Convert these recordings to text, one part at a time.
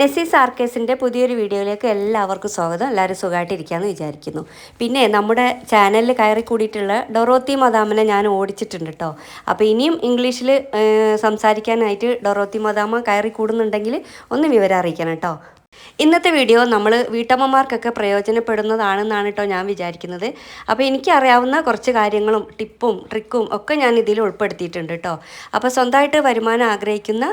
നെസീസ് ആർക്കേസിന്റെ പുതിയൊരു വീഡിയോയിലേക്ക് എല്ലാവർക്കും സ്വാഗതം. എല്ലാവരും സുഖമായിട്ടിരിക്കാമെന്ന് വിചാരിക്കുന്നു. പിന്നെ നമ്മുടെ ചാനലിൽ കയറി കൂടിയിട്ടുള്ള ഡൊറോത്തി മദാമിനെ ഞാൻ ഓടിച്ചിട്ടുണ്ട് കേട്ടോ അപ്പോൾ ഇനിയും ഇംഗ്ലീഷിൽ സംസാരിക്കാനായിട്ട് ഡൊറോത്തി മദാമ കയറി കൂടുന്നുണ്ടെങ്കിൽ ഒന്ന് വിവരം അറിയിക്കണം കേട്ടോ ഇന്നത്തെ വീഡിയോ നമ്മൾ വീട്ടമ്മമാർക്കൊക്കെ പ്രയോജനപ്പെടുന്നതാണെന്നാണ് കേട്ടോ ഞാൻ വിചാരിക്കുന്നത്. അപ്പോൾ എനിക്കറിയാവുന്ന കുറച്ച് കാര്യങ്ങളും ടിപ്പും ട്രിക്കും ഒക്കെ ഞാൻ ഇതിൽ ഉൾപ്പെടുത്തിയിട്ടുണ്ട് കേട്ടോ അപ്പോൾ സ്വന്തമായിട്ട് വരുമാനം ആഗ്രഹിക്കുന്ന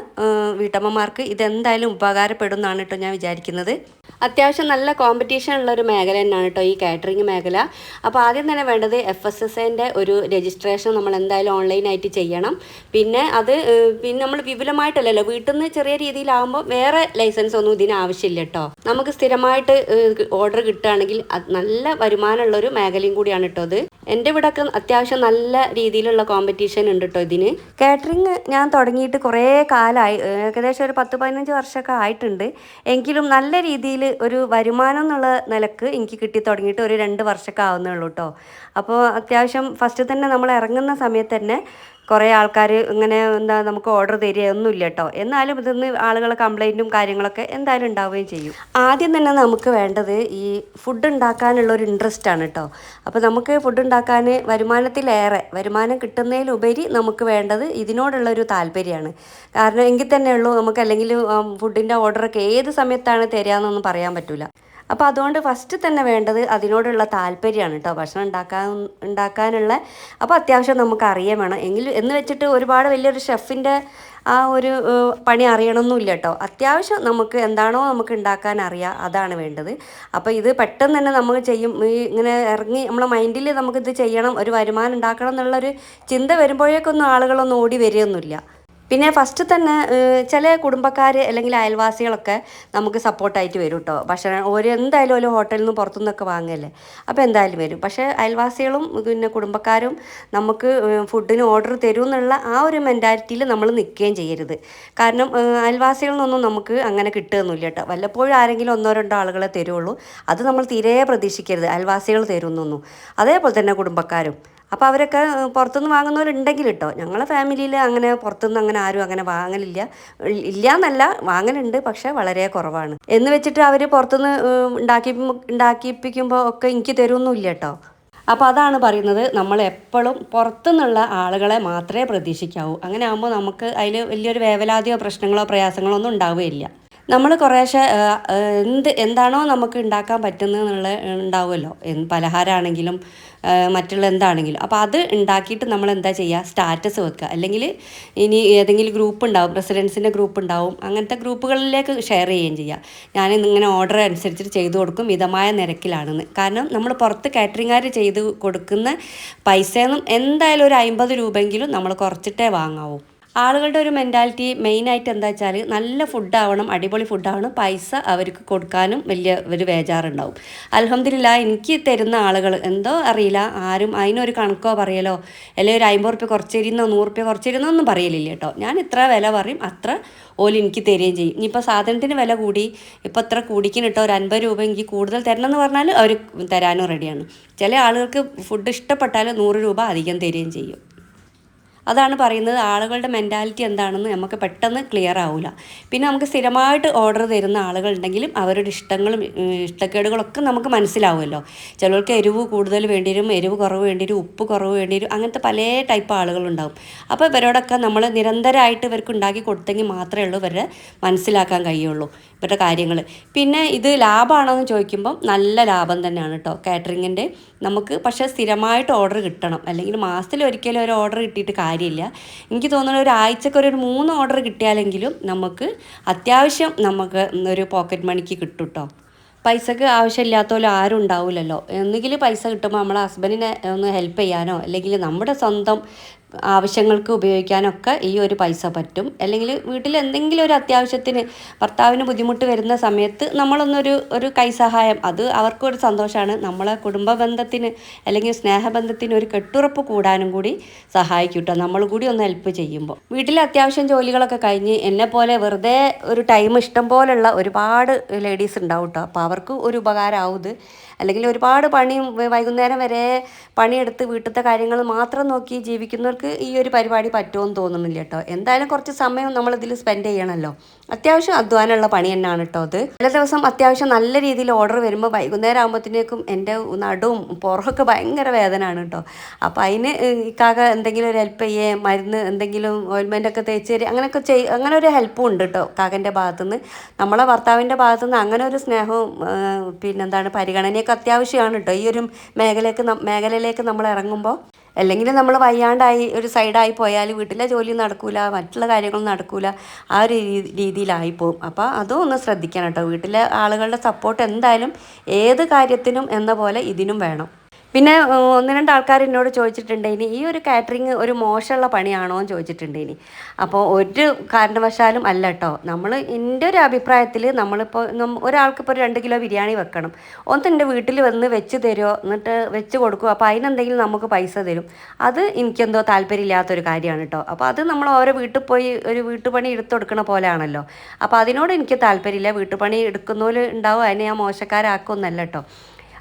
വീട്ടമ്മമാർക്ക് ഇതെന്തായാലും ഉപകാരപ്പെടും എന്നാണ് കേട്ടോ ഞാൻ വിചാരിക്കുന്നത്. അത്യാവശ്യം നല്ല കോമ്പറ്റീഷൻ ഉള്ള ഒരു മേഖല തന്നെയാണ് കേട്ടോ ഈ കാറ്ററിംഗ് മേഖല. അപ്പോൾ ആദ്യം തന്നെ വേണ്ടത് എഫ് എസ് എസ് എന്റെ ഒരു രജിസ്ട്രേഷൻ നമ്മൾ എന്തായാലും ഓൺലൈനായിട്ട് ചെയ്യണം. പിന്നെ അത് പിന്നെ നമ്മൾ വിപുലമായിട്ടല്ലല്ലോ വീട്ടിൽ നിന്ന് ചെറിയ രീതിയിലാകുമ്പോൾ വേറെ ലൈസൻസ് ഒന്നും ഇതിന് ആവശ്യമില്ല. കേട്ടോ നമുക്ക് സ്ഥിരമായിട്ട് ഓർഡർ കിട്ടുകയാണെങ്കിൽ നല്ല വരുമാനമുള്ള ഒരു മേഖലയും കൂടിയാണ് കേട്ടോ അത് എന്റെ ഇവിടെ ഒക്കെ അത്യാവശ്യം നല്ല രീതിയിലുള്ള കോമ്പറ്റീഷൻ ഉണ്ട് കേട്ടോ ഇതിന്. കാറ്ററിംഗ് ഞാൻ തുടങ്ങിയിട്ട് കുറേ കാലമായി ഏകദേശം ഒരു പത്ത് പതിനഞ്ച് വർഷമൊക്കെ ആയിട്ടുണ്ട്. എങ്കിലും നല്ല രീതിയിൽ ഒരു വരുമാനം എന്നുള്ള നിലയ്ക്ക് എനിക്ക് കിട്ടി തുടങ്ങിയിട്ട് ഒരു രണ്ട് വർഷമൊക്കെ ആവുന്നുള്ളൂ കേട്ടോ അപ്പോൾ അത്യാവശ്യം ഫസ്റ്റ് തന്നെ നമ്മൾ ഇറങ്ങുന്ന സമയത്ത് തന്നെ കുറേ ആൾക്കാർ ഇങ്ങനെ എന്താ നമുക്ക് ഓർഡർ തരികയൊന്നുമില്ല കേട്ടോ എന്നാലും ഇതിന്ന് ആളുകൾ കംപ്ലൈന്റും കാര്യങ്ങളൊക്കെ എന്തായാലും ഉണ്ടാവുകയും ചെയ്യും. ആദ്യം തന്നെ നമുക്ക് വേണ്ടത് ഈ ഫുഡ് ഉണ്ടാക്കാനുള്ള ഒരു ഇൻട്രസ്റ്റ് ആണ് കേട്ടോ അപ്പോൾ നമുക്ക് ഫുഡ് ഉണ്ടാക്കാൻ വരുമാനത്തിലേറെ വരുമാനം കിട്ടുന്നതിലുപരി നമുക്ക് വേണ്ടത് ഇതിനോടുള്ള ഒരു താല്പര്യമാണ്. കാരണം എങ്കിൽ തന്നെ ഉള്ളൂ നമുക്ക് അല്ലെങ്കിൽ ഫുഡിന്റെ ഓർഡറൊക്കെ ഏത് സമയത്താണ് തരികയെന്നൊന്നും പറയാൻ പറ്റില്ല അപ്പോൾ അതുകൊണ്ട് ഫസ്റ്റ് തന്നെ വേണ്ടത് അതിനോടുള്ള താല്പര്യമാണ് കേട്ടോ ഭക്ഷണം ഉണ്ടാക്കാൻ ഉണ്ടാക്കാനുള്ള. അപ്പോൾ അത്യാവശ്യം നമുക്ക് അറിയാൻ വേണം. എങ്കിൽ എന്ന് വെച്ചിട്ട് ഒരുപാട് വലിയൊരു ഷെഫിന്റെ ആ ഒരു പണി അറിയണമെന്നില്ല കേട്ടോ അത്യാവശ്യം നമുക്ക് എന്താണോ നമുക്ക് ഉണ്ടാക്കാൻ അറിയാം. അതാണ് വേണ്ടത്. അപ്പോൾ ഇത് പെട്ടെന്ന് തന്നെ നമ്മൾ ചെയ്യും. ഈ ഇങ്ങനെ ഇറങ്ങി നമ്മളെ മൈൻഡിൽ നമുക്കിത് ചെയ്യണം ഒരു വരുമാനം ഉണ്ടാക്കണം എന്നുള്ളൊരു ചിന്ത വരുമ്പോഴേക്കൊന്നും ആളുകളൊന്നും ഓടി വരികയൊന്നുമില്ല പിന്നെ ഫസ്റ്റ് തന്നെ ചില കുടുംബക്കാർ അല്ലെങ്കിൽ അയൽവാസികളൊക്കെ നമുക്ക് സപ്പോർട്ടായിട്ട് വരും കേട്ടോ ഭക്ഷണം ഒരു എന്തായാലും ഹോട്ടലിൽ നിന്ന് പുറത്തുനിന്നൊക്കെ വാങ്ങല്ലേ. അപ്പോൾ എന്തായാലും വരും. പക്ഷേ അയൽവാസികളും പിന്നെ കുടുംബക്കാരും നമുക്ക് ഫുഡിന് ഓർഡർ തരും എന്നുള്ള ആ ഒരു മെന്റാലിറ്റിയിൽ നമ്മൾ നിൽക്കുകയും ചെയ്യരുത്. കാരണം അയൽവാസികളിൽ നിന്നൊന്നും നമുക്ക് അങ്ങനെ കിട്ടുകയൊന്നുമില്ല കേട്ടോ വല്ലപ്പോഴും ആരെങ്കിലും ഒന്നോ രണ്ടോ ആളുകളെ തരുള്ളൂ. അത് നമ്മൾ തീരെ പ്രതീക്ഷിക്കരുത്. അയൽവാസികൾ തരുന്നൊന്നും. അതേപോലെ തന്നെ കുടുംബക്കാരും. അപ്പോൾ അവരൊക്കെ പുറത്തുനിന്ന് വാങ്ങുന്നവരുണ്ടെങ്കിൽ കേട്ടോ ഞങ്ങളെ ഫാമിലിയിൽ അങ്ങനെ പുറത്തുനിന്ന് അങ്ങനെ ആരും അങ്ങനെ വാങ്ങലില്ല. ഇല്ല എന്നല്ല വാങ്ങലുണ്ട് പക്ഷേ വളരെ കുറവാണ്. എന്ന് വെച്ചിട്ട് അവർ പുറത്തുനിന്ന് ഉണ്ടാക്കി ഉണ്ടാക്കിപ്പിക്കുമ്പോൾ ഒക്കെ എനിക്ക് തരുമൊന്നുമില്ല കേട്ടോ അപ്പോൾ അതാണ് പറയുന്നത് നമ്മൾ എപ്പോഴും പുറത്തുനിന്നുള്ള ആളുകളെ മാത്രമേ പ്രതീക്ഷിക്കാവൂ. അങ്ങനെ ആകുമ്പോൾ നമുക്ക് അതിൽ വലിയൊരു വേവലാതിയോ പ്രശ്നങ്ങളോ പ്രയാസങ്ങളോ ഒന്നും ഉണ്ടാവുകയില്ല. നമ്മൾ കുറേശ്ശെ എന്ത് എന്താണോ നമുക്ക് ഉണ്ടാക്കാൻ പറ്റുന്നത് എന്നുള്ള ഉണ്ടാവുമല്ലോ പലഹാരമാണെങ്കിലും മറ്റുള്ള എന്താണെങ്കിലും. അപ്പോൾ അത് ഉണ്ടാക്കിയിട്ട് നമ്മൾ എന്താ ചെയ്യുക സ്റ്റാറ്റസ് വെക്കുക അല്ലെങ്കിൽ ഇനി ഏതെങ്കിലും ഗ്രൂപ്പ് ഉണ്ടാവും പ്രസിഡൻസിന്റെ ഗ്രൂപ്പ് ഉണ്ടാവും അങ്ങനത്തെ ഗ്രൂപ്പുകളിലേക്ക് ഷെയർ ചെയ്യുകയും ചെയ്യുക ഞാൻ ഇങ്ങനെ ഓർഡർ അനുസരിച്ചിട്ട് ചെയ്തു കൊടുക്കും മിതമായ നിരക്കിലാണെന്ന്. കാരണം നമ്മൾ പുറത്ത് കാറ്ററിംഗുകാർ ചെയ്ത് കൊടുക്കുന്ന പൈസയെന്നും എന്തായാലും ഒരു അമ്പത് രൂപയെങ്കിലും നമ്മൾ കുറച്ചിട്ടേ വാങ്ങാവൂ. ആളുകളുടെ ഒരു മെന്റാലിറ്റി മെയിനായിട്ട് എന്താ വെച്ചാൽ നല്ല ഫുഡാവണം അടിപൊളി ഫുഡാവണം പൈസ അവർക്ക് കൊടുക്കാനും വലിയ ഒരു വേജാറുണ്ടാവും. അലഹമ്മദില്ല എനിക്ക് തരുന്ന ആളുകൾ എന്തോ അറിയില്ല ആരും അതിനൊരു കണക്കോ പറയലോ അല്ലെങ്കിൽ ഒരു അമ്പത് റുപ്യ കുറച്ചിരുന്നോ നൂറ് റുപ്യ കുറച്ചിരുന്നോ ഒന്നും പറയലില്ല കേട്ടോ. ഞാൻ ഇത്ര വില പറയും അത്ര ഓൽ എനിക്ക് തരികയും ചെയ്യും. ഇനിയിപ്പോൾ സാധനത്തിന് വില കൂടി ഇപ്പോൾ ഇത്ര കൂടിക്കുന്നു കേട്ടോ ഒരു അൻപത് രൂപ എനിക്ക് കൂടുതൽ തരണം എന്ന് പറഞ്ഞാൽ അവർ തരാനും റെഡിയാണ് ചില ആളുകൾക്ക് ഫുഡ് ഇഷ്ടപ്പെട്ടാൽ നൂറ് രൂപ അധികം തരികയും ചെയ്യും. അതാണ് പറയുന്നത് ആളുകളുടെ മെന്റാലിറ്റി എന്താണെന്ന് നമുക്ക് പെട്ടെന്ന് ക്ലിയർ ആവില്ല പിന്നെ നമുക്ക് സ്ഥിരമായിട്ട് ഓർഡർ തരുന്ന ആളുകളുണ്ടെങ്കിലും അവരുടെ ഇഷ്ടങ്ങളും ഇഷ്ടക്കേടുകളൊക്കെ നമുക്ക് മനസ്സിലാവുമല്ലോ. ചിലർക്ക് എരിവ് കൂടുതൽ വേണ്ടി വരും എരിവ് കുറവ് വേണ്ടി വരും ഉപ്പ് കുറവ് വേണ്ടി വരും അങ്ങനത്തെ പല ടൈപ്പ് ആളുകളുണ്ടാവും. അപ്പോൾ ഇവരോടൊക്കെ നമ്മൾ നിരന്തരമായിട്ട് ഇവർക്ക് ഉണ്ടാക്കി കൊടുത്തെങ്കിൽ മാത്രമേ ഉള്ളൂ ഇവരെ മനസ്സിലാക്കാൻ കഴിയുള്ളൂ ഇവരുടെ കാര്യങ്ങൾ. പിന്നെ ഇത് ലാഭമാണോ എന്ന് ചോദിക്കുമ്പം നല്ല ലാഭം തന്നെയാണ് കേട്ടോ. കാറ്ററിങ്ങിന്റെ നമുക്ക് പക്ഷേ സ്ഥിരമായിട്ട് ഓർഡർ കിട്ടണം. അല്ലെങ്കിൽ മാസത്തിൽ ഒരിക്കലും ഒരു ഓർഡർ കിട്ടിയിട്ട് കാര്യമില്ല. എനിക്ക് തോന്നുന്നത് ഒരു ആഴ്ചക്ക് ഒരു മൂന്ന് ഓർഡർ കിട്ടിയാലെങ്കിലും നമുക്ക് അത്യാവശ്യം നമുക്ക് ഒരു പോക്കറ്റ് മണിക്ക് കിട്ടും കേട്ടോ പൈസക്ക് ആവശ്യമില്ലാത്തവരും ആരും ഉണ്ടാവില്ലല്ലോ എന്തെങ്കിലും പൈസ കിട്ടുമ്പോൾ നമ്മളെ ഹസ്ബൻഡിനെ ഒന്ന് ഹെൽപ്പ് ചെയ്യാനോ അല്ലെങ്കിൽ നമ്മുടെ സ്വന്തം ആവശ്യങ്ങൾക്ക് ഉപയോഗിക്കാനൊക്കെ ഈ ഒരു പൈസ പറ്റും. അല്ലെങ്കിൽ വീട്ടിൽ എന്തെങ്കിലും ഒരു അത്യാവശ്യത്തിന് ഭർത്താവിന് ബുദ്ധിമുട്ട് വരുന്ന സമയത്ത് നമ്മളൊന്നൊരു ഒരു കൈസഹായം. അത് അവർക്കൊരു സന്തോഷമാണ്. നമ്മളെ കുടുംബ ബന്ധത്തിന് അല്ലെങ്കിൽ സ്നേഹബന്ധത്തിന് ഒരു കെട്ടുറപ്പ് കൂടാനും കൂടി സഹായിക്കും കേട്ടോ നമ്മൾ കൂടി ഒന്ന് ഹെൽപ്പ് ചെയ്യുമ്പോൾ. വീട്ടിലെ അത്യാവശ്യം ജോലികളൊക്കെ കഴിഞ്ഞ് എന്നെ പോലെ വെറുതെ ഒരു ടൈം ഇഷ്ടം പോലെയുള്ള ഒരുപാട് ലേഡീസ് ഉണ്ടാവും കേട്ടോ അപ്പോൾ അവർക്ക് ഒരു ഉപകാരമാവും അല്ലെങ്കിൽ ഒരുപാട് പണിയും വൈകുന്നേരം വരെ പണിയെടുത്ത് വീട്ടിലത്തെ കാര്യങ്ങൾ മാത്രം നോക്കി ജീവിക്കുന്നവർക്ക് ഈ ഒരു പരിപാടി പറ്റുമെന്ന് തോന്നുന്നില്ല കേട്ടോ. എന്തായാലും കുറച്ച് സമയം നമ്മൾ ഇതിൽ സ്പെൻഡ് ചെയ്യണമല്ലോ അത്യാവശ്യം അധ്വാനമുള്ള പണി തന്നെയാണ് കേട്ടോ അത്. ചില ദിവസം അത്യാവശ്യം നല്ല രീതിയിൽ ഓർഡർ വരുമ്പോൾ വൈകുന്നേരം ആകുമ്പോഴത്തേക്കും എന്റെ നടുവും പുറമൊക്കെ ഭയങ്കര വേദനയാണ് കേട്ടോ. അപ്പോൾ അതിന് ഇക്കാക എന്തെങ്കിലും ഒരു ഹെൽപ്പ് ചെയ്യേ മരുന്ന് എന്തെങ്കിലും ഓയിൽമെന്റ് ഒക്കെ തേച്ച് തരിക അങ്ങനെയൊക്കെ ചെയ് അങ്ങനെ ഒരു ഹെൽപ്പും ഉണ്ട് കേട്ടോ കാക്കന്റെ ഭാഗത്തുനിന്ന്. നമ്മളെ ഭർത്താവിന്റെ ഭാഗത്തുനിന്ന് അങ്ങനെ ഒരു സ്നേഹവും പിന്നെന്താണ് പരിഗണനയൊക്കെ അത്യാവശ്യമാണ് കേട്ടോ ഈ ഒരു മേഖലയ്ക്ക് മേഖലയിലേക്ക് നമ്മൾ ഇറങ്ങുമ്പോൾ അല്ലെങ്കിൽ നമ്മൾ വയ്യാണ്ടായി ഒരു സൈഡായി പോയാൽ വീട്ടിലെ ജോലി നടക്കൂല മറ്റുള്ള കാര്യങ്ങളും നടക്കൂല ആ ഒരു രീതിയിലായിപ്പോവും അപ്പോൾ അതും ഒന്ന് ശ്രദ്ധിക്കണം കേട്ടോ വീട്ടിലെ ആളുകളുടെ സപ്പോർട്ട് എന്തായാലും ഏത് കാര്യത്തിനും എന്ന പോലെ ഇതിനും വേണം. പിന്നെ ഒന്ന് രണ്ട് ആൾക്കാർ എന്നോട് ചോദിച്ചിട്ടുണ്ട് ഇനി ഈ ഒരു കാറ്ററിങ് ഒരു മോശമുള്ള പണിയാണോ എന്ന് ചോദിച്ചിട്ടുണ്ട് ഇനി അപ്പോൾ ഒരു കാരണവശാലും അല്ല കേട്ടോ നമ്മൾ എന്റെ ഒരു അഭിപ്രായത്തിൽ നമ്മളിപ്പോൾ ഒരാൾക്കിപ്പോൾ ഒരു രണ്ട് കിലോ ബിരിയാണി വെക്കണം. ഒന്ന് എന്റെ വീട്ടിൽ വന്ന് വെച്ച് തരുമോ എന്നിട്ട് വെച്ച് കൊടുക്കുമോ അപ്പോൾ അതിനെന്തെങ്കിലും നമുക്ക് പൈസ തരും. അത് എനിക്കെന്തോ താല്പര്യമില്ലാത്തൊരു കാര്യമാണ് കേട്ടോ അപ്പോൾ അത് നമ്മൾ ഓരോ വീട്ടിൽ പോയി ഒരു വീട്ടുപണി എടുത്തു കൊടുക്കണ പോലെയാണല്ലോ. അപ്പോൾ അതിനോട് എനിക്ക് താല്പര്യമില്ല. വീട്ടുപണി എടുക്കുന്നതിൽ ഉണ്ടാവും. അതിനെ ഞാൻ മോശക്കാരാക്കൊന്നല്ല കേട്ടോ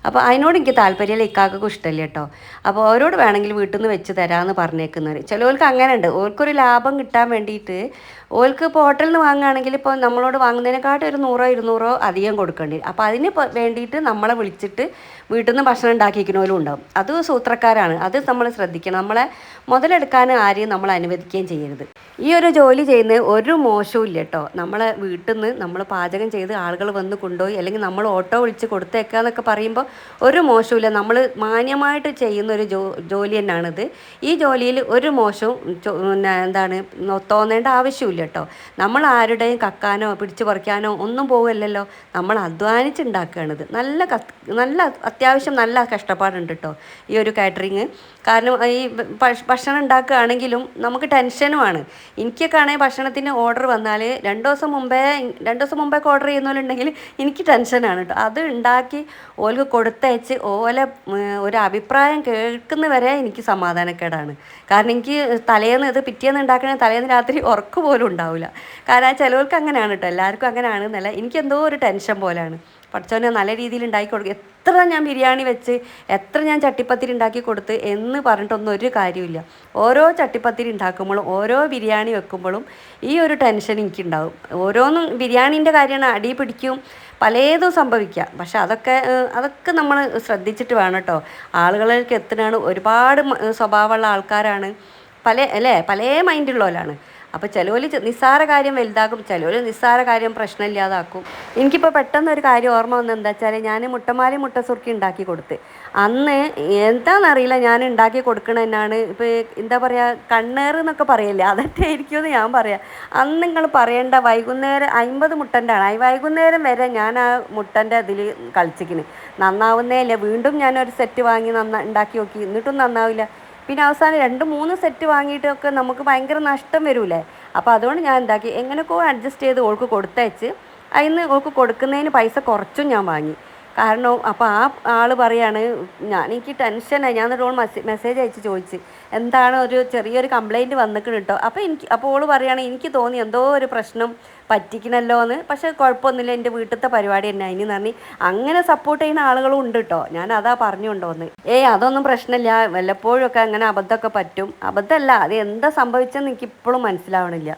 അപ്പോൾ അതിനോട് എനിക്ക് താല്പര്യമില്ല ഇക്കാക്കും ഇഷ്ടമില്ല കേട്ടോ. അപ്പോൾ അവരോട് വേണമെങ്കിൽ വീട്ടിൽ നിന്ന് വെച്ച് തരാമെന്ന് പറഞ്ഞേക്കുന്നവർ ചിലവർക്ക് അങ്ങനെ ഉണ്ട് ഓൽക്കൊരു ലാഭം കിട്ടാൻ വേണ്ടിയിട്ട് ഓൽക്ക് ഇപ്പോൾ ഹോട്ടലിൽ നിന്ന് വാങ്ങുകയാണെങ്കിൽ ഇപ്പോൾ നമ്മളോട് വാങ്ങുന്നതിനെക്കാട്ടും ഒരു നൂറോ ഇരുന്നൂറോ അധികം കൊടുക്കേണ്ടി വരും. അപ്പോൾ അതിന് വേണ്ടിയിട്ട് നമ്മളെ വിളിച്ചിട്ട് വീട്ടിൽ നിന്ന് ഭക്ഷണം ഉണ്ടാക്കിക്കുന്നവരും ഉണ്ടാവും. അത് സൂത്രക്കാരാണ്. അത് നമ്മൾ ശ്രദ്ധിക്കണം. നമ്മളെ മുതലെടുക്കാൻ ആരെയും നമ്മൾ അനുവദിക്കുകയും ചെയ്യരുത്. ഈ ഒരു ജോലി ചെയ്യുന്ന ഒരു മോശവും ഇല്ല കേട്ടോ നമ്മളെ വീട്ടിൽ നിന്ന് നമ്മൾ പാചകം ചെയ്ത് ആളുകൾ വന്ന് കൊണ്ടുപോയി അല്ലെങ്കിൽ നമ്മൾ ഓട്ടോ വിളിച്ച് കൊടുത്തേക്കുക എന്നൊക്കെ പറയുമ്പോൾ ഒരു മോശവുമില്ല നമ്മൾ മാന്യമായിട്ട് ചെയ്യുന്ന ഒരു ജോ ജോലി തന്നെയാണിത് ഈ ജോലിയിൽ ഒരു മോശവും എന്താണ് തോന്നേണ്ട ആവശ്യമില്ല കേട്ടോ നമ്മൾ ആരുടെയും കക്കാനോ പിടിച്ചു പറിക്കാനോ ഒന്നും പോവില്ലല്ലോ. നമ്മൾ അധ്വാനിച്ചുണ്ടാക്കുകയാണിത് നല്ല നല്ല അത്യാവശ്യം നല്ല കഷ്ടപ്പാടുണ്ട് കേട്ടോ ഈ ഒരു കാറ്ററിങ്. കാരണം ഈ ഭക്ഷണം ഉണ്ടാക്കുകയാണെങ്കിലും നമുക്ക് ടെൻഷനുമാണ് എനിക്കൊക്കെ ആണെങ്കിൽ ഭക്ഷണത്തിന് ഓർഡർ വന്നാൽ രണ്ട് ദിവസം മുമ്പേ രണ്ട് ദിവസം മുമ്പേ ഓർഡർ ചെയ്യുന്നവരുണ്ടെങ്കിൽ എനിക്ക് ടെൻഷനാണ് കേട്ടോ അത് ഉണ്ടാക്കി ഓൽക്ക് കൊടുത്തയച്ച് ഓല ഒരു അഭിപ്രായം കേൾക്കുന്ന വരെ എനിക്ക് സമാധാനക്കേടാണ്. കാരണം എനിക്ക് തലേന്ന് ഇത് പിറ്റേന്ന് ഉണ്ടാക്കണേ തലേന്ന് രാത്രി ഉറക്കു പോലും ഉണ്ടാവില്ല കാരണം ചിലവർക്ക് അങ്ങനെയാണ് കേട്ടോ എല്ലാവർക്കും അങ്ങനെയാണെന്നല്ല എനിക്കെന്തോ ഒരു ടെൻഷൻ പോലെയാണ് പഠിച്ചവനെ നല്ല രീതിയിൽ ഉണ്ടാക്കി കൊടുക്കും. എത്ര ഞാൻ ബിരിയാണി വെച്ച് എത്ര ഞാൻ ചട്ടിപ്പത്തിരി ഉണ്ടാക്കി കൊടുത്ത് എന്ന് പറഞ്ഞിട്ടൊന്നും ഒരു കാര്യമില്ല ഓരോ ചട്ടിപ്പത്തിരി ഉണ്ടാക്കുമ്പോഴും ഓരോ ബിരിയാണി വെക്കുമ്പോഴും ഈ ഒരു ടെൻഷൻ എനിക്കുണ്ടാവും. ഓരോന്നും ബിരിയാണീന്റെ കാര്യമാണ് അടി പിടിക്കും പലതും സംഭവിക്കാം. പക്ഷെ അതൊക്കെ അതൊക്കെ നമ്മൾ ശ്രദ്ധിച്ചിട്ട് വേണം കേട്ടോ. ആളുകളിലേക്ക് എത്തുന്നതാണ് ഒരുപാട് സ്വഭാവമുള്ള ആൾക്കാരാണ്. പല അല്ലേ? പല മൈൻഡുള്ളവരാണ് അപ്പോൾ ചിലവർ നിസ്സാര കാര്യം വലുതാക്കും ചിലവർ നിസ്സാര കാര്യം പ്രശ്നമില്ലാതാക്കും. എനിക്കിപ്പോൾ പെട്ടെന്ന് ഒരു കാര്യം ഓർമ്മ വന്നത് എന്താ വെച്ചാൽ ഞാൻ മുട്ടമാലി മുട്ട സുർക്കി ഉണ്ടാക്കി കൊടുത്ത്. അന്ന് എന്താണെന്നറിയില്ല ഞാൻ ഉണ്ടാക്കി കൊടുക്കണ തന്നെയാണ് ഇപ്പോൾ എന്താ പറയുക കണ്ണേറ് എന്നൊക്കെ പറയില്ലേ? അതൊക്കെ ആയിരിക്കുമെന്ന് ഞാൻ പറയാം. അന്ന് നിങ്ങൾ പറയേണ്ട വൈകുന്നേരം അമ്പത് മുട്ടന്റെ ആണ് വൈകുന്നേരം വരെ ഞാൻ ആ മുട്ടന്റെ ഇതിൽ കളിച്ചിക്കിന്. നന്നാവുന്നേ ഇല്ല. വീണ്ടും ഞാനൊരു സെറ്റ് വാങ്ങി നന്നാ ഉണ്ടാക്കി നോക്കി. എന്നിട്ടും നന്നാവില്ല. പിന്നെ അവസാനം രണ്ട് മൂന്ന് സെറ്റ് വാങ്ങിയിട്ടൊക്കെ നമുക്ക് ഭയങ്കര നഷ്ടം വരൂലേ അപ്പോൾ അതുകൊണ്ട് ഞാൻ എന്താക്കി എങ്ങനെയൊക്കെ അഡ്ജസ്റ്റ് ചെയ്ത് ഓൾക്ക് കൊടുത്തയച്ച്. അതിന് ഓൾക്ക് കൊടുക്കുന്നതിന് പൈസ കുറച്ചും ഞാൻ വാങ്ങി. കാരണം അപ്പോൾ ആ ആൾ പറയാണ് ഞാൻ എനിക്ക് ടെൻഷനായി ഞാൻ എന്നിട്ട് ഓൾ മെസ്സേജ് അയച്ച് ചോദിച്ച് എന്താണ് ഒരു ചെറിയൊരു കംപ്ലൈന്റ് വന്നിക്കണം കേട്ടോ അപ്പോൾ എനിക്ക് അപ്പോൾ ഓൾ പറയുകയാണ് എനിക്ക് തോന്നി എന്തോ ഒരു പ്രശ്നം പറ്റിക്കണല്ലോ എന്ന് പക്ഷേ കുഴപ്പമൊന്നുമില്ല എന്റെ വീട്ടിലത്തെ പരിപാടി തന്നെ അതിന് പറഞ്ഞ് അങ്ങനെ സപ്പോർട്ട് ചെയ്യുന്ന ആളുകളും ഉണ്ട് കേട്ടോ ഞാൻ അതാ പറഞ്ഞുകൊണ്ടോന്ന് ഏയ് അതൊന്നും പ്രശ്നമില്ല വല്ലപ്പോഴും ഒക്കെ അങ്ങനെ അബദ്ധമൊക്കെ പറ്റും. അബദ്ധമല്ല അത് എന്താ സംഭവിച്ചെന്ന് എനിക്ക് ഇപ്പോഴും മനസ്സിലാവണില്ല.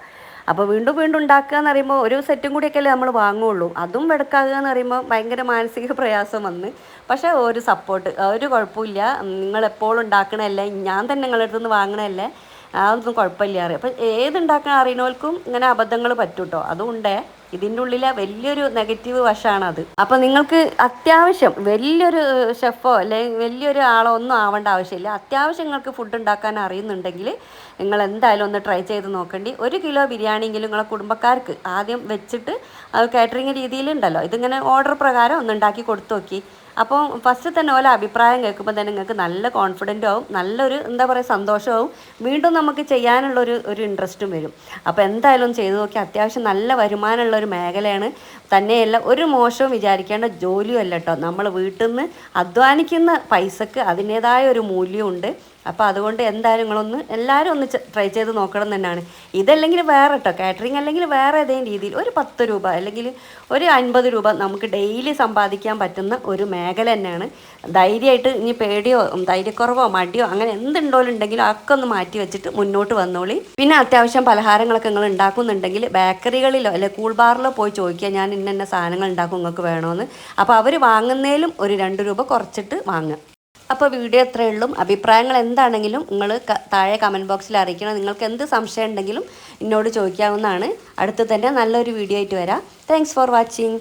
അപ്പോൾ വീണ്ടും വീണ്ടും ഉണ്ടാക്കുക എന്ന് പറയുമ്പോൾ ഒരു സെറ്റും കൂടിയൊക്കെ ഒക്കെ നമ്മൾ വാങ്ങുള്ളൂ. അതും വെടുക്കാകുക എന്ന് പറയുമ്പോൾ ഭയങ്കര മാനസിക പ്രയാസം വന്ന്. പക്ഷേ ഒരു സപ്പോർട്ട് ഒരു കുഴപ്പമില്ല. നിങ്ങൾ എപ്പോഴും ഉണ്ടാക്കണല്ലേ ഞാൻ തന്നെ നിങ്ങളുടെ അടുത്ത് നിന്ന് വാങ്ങണതല്ലേ? അതൊന്നും കുഴപ്പമില്ല അറിയാം. അപ്പം ഏതുണ്ടാക്കാൻ അറിയുന്നവർക്കും ഇങ്ങനെ അബദ്ധങ്ങൾ പറ്റൂട്ടോ. അതും ഉണ്ടേ. ഇതിന്റെ ഉള്ളിലെ വലിയൊരു നെഗറ്റീവ് വശമാണത് അപ്പം നിങ്ങൾക്ക് അത്യാവശ്യം വലിയൊരു ഷെഫോ അല്ലെങ്കിൽ വലിയൊരു ആളോ ഒന്നും ആവേണ്ട ആവശ്യമില്ല. അത്യാവശ്യം നിങ്ങൾക്ക് ഫുഡ് ഉണ്ടാക്കാൻ അറിയുന്നുണ്ടെങ്കിൽ നിങ്ങൾ എന്തായാലും ഒന്ന് ട്രൈ ചെയ്ത് നോക്കേണ്ടി. ഒരു കിലോ ബിരിയാണിയെങ്കിലും നിങ്ങളെ കുടുംബക്കാർക്ക് ആദ്യം വെച്ചിട്ട് അത് കാറ്ററിങ് രീതിയിലുണ്ടല്ലോ ഇതിങ്ങനെ ഓർഡർ പ്രകാരം ഒന്ന് ഉണ്ടാക്കി കൊടുത്തു നോക്കി. അപ്പോൾ ഫസ്റ്റ് തന്നെ ഓല അഭിപ്രായം കേൾക്കുമ്പോൾ തന്നെ നിങ്ങൾക്ക് നല്ല കോൺഫിഡന്റും ആവും നല്ലൊരു എന്താ പറയുക സന്തോഷമാവും വീണ്ടും നമുക്ക് ചെയ്യാനുള്ളൊരു ഒരു ഇൻട്രസ്റ്റും വരും. അപ്പോൾ എന്തായാലും ചെയ്തു നോക്കി അത്യാവശ്യം നല്ല വരുമാനമുള്ള ഒരു മേഖലയാണ്. തന്നെയല്ല ഒരു മോശവും വിചാരിക്കേണ്ട ജോലിയും അല്ല കേട്ടോ നമ്മൾ വീട്ടിൽ നിന്ന് അധ്വാനിക്കുന്ന പൈസക്ക് അതിന്റേതായ ഒരു മൂല്യമുണ്ട്. അപ്പോൾ അതുകൊണ്ട് എന്തായാലും നിങ്ങളൊന്ന് എല്ലാവരും ഒന്ന് ട്രൈ ചെയ്ത് നോക്കണം തന്നെയാണ്. ഇതല്ലെങ്കിൽ വേറെ കേട്ടോ കാറ്ററിംഗ് അല്ലെങ്കിൽ വേറെ ഏതെങ്കിലും രീതിയിൽ ഒരു പത്ത് രൂപ അല്ലെങ്കിൽ ഒരു അൻപത് രൂപ നമുക്ക് ഡെയിലി സമ്പാദിക്കാൻ പറ്റുന്ന ഒരു മേഖല തന്നെയാണ്. ധൈര്യമായിട്ട് ഇനി പേടിയോ ധൈര്യക്കുറവോ മടിയോ അങ്ങനെ എന്തുണ്ടോലുണ്ടെങ്കിലും അതൊക്കെ ഒന്ന് മാറ്റി വെച്ചിട്ട് മുന്നോട്ട് വന്നോളി. പിന്നെ അത്യാവശ്യം പലഹാരങ്ങളൊക്കെ നിങ്ങൾ ഉണ്ടാക്കുന്നുണ്ടെങ്കിൽ ബേക്കറികളിലോ അല്ലെ കൂൾ ബാറിലോ പോയി ചോദിക്കുക ഞാൻ ഇന്ന സാധനങ്ങൾ ഉണ്ടാക്കും നിങ്ങൾക്ക് വേണമെന്ന് അപ്പോൾ അവർ വാങ്ങുന്നതിലും ഒരു രണ്ട് രൂപ കുറച്ചിട്ട് വാങ്ങുക. അപ്പോൾ വീഡിയോ എത്രയേ ഉള്ളൂ. അഭിപ്രായങ്ങൾ എന്താണെങ്കിലും നിങ്ങൾ താഴെ കമന്റ് ബോക്സിൽ അറിയിക്കണം. നിങ്ങൾക്ക് എന്ത് സംശയം ഉണ്ടെങ്കിലും എന്നോട് ചോദിക്കാവുന്നതാണ്. അടുത്ത് തന്നെ നല്ലൊരു വീഡിയോ ആയിട്ട് വരാം. Thanks for watching